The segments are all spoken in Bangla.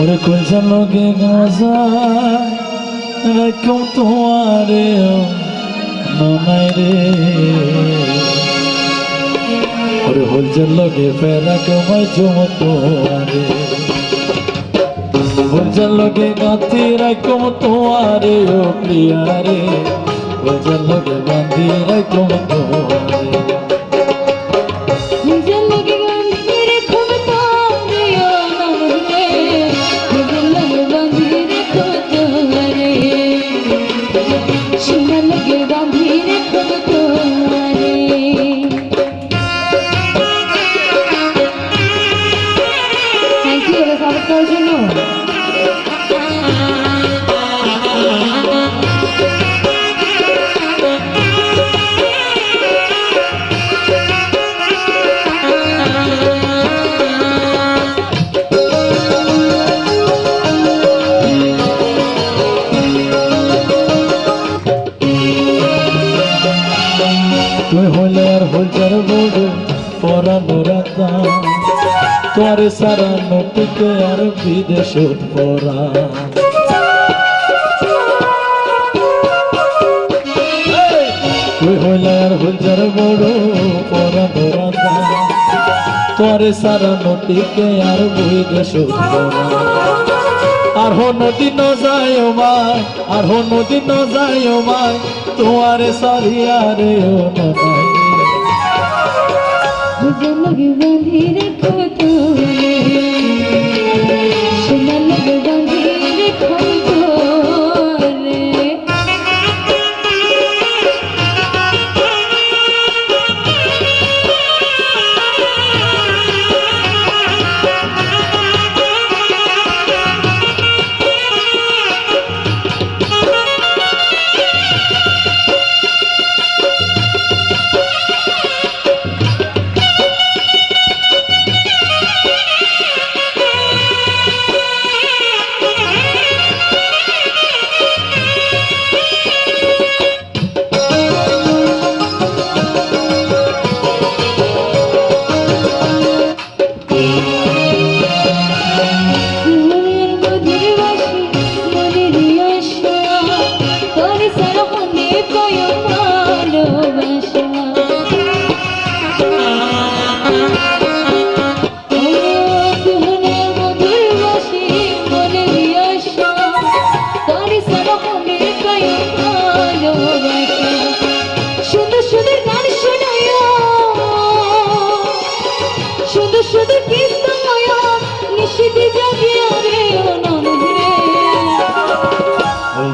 ওরে কলসা লগে গাজা রাখো তোমারে ননাই রে ওরে হলজার লগে ফেরা কমাই জমতোয়ারে হলজার লগে গাঁথি রাখো তোমারে ও প্রিয়ারে হলজার লগে বাঁধি রাখো তোমারে তোর সারা নটিকে আর বিদেশ আর হলচার বড় রাতা তোর সারা আর বিদেশ পরা আর হো নদী ন যায় মায় আর হো নদী ন যায় মায় তোমারে সারিয়া রে ও নিজের লগে রেখো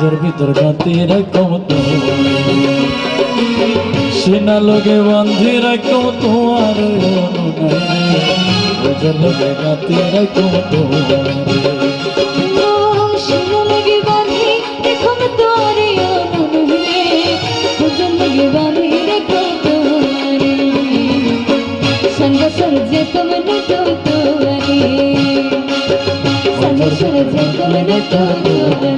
হলজার ভিতর গাঁতি রাখম সিনা লগে বান্ধি রাখম তোমার রে ও ননাই হলজার লগে গাঁতি রাখম তোমার। লগে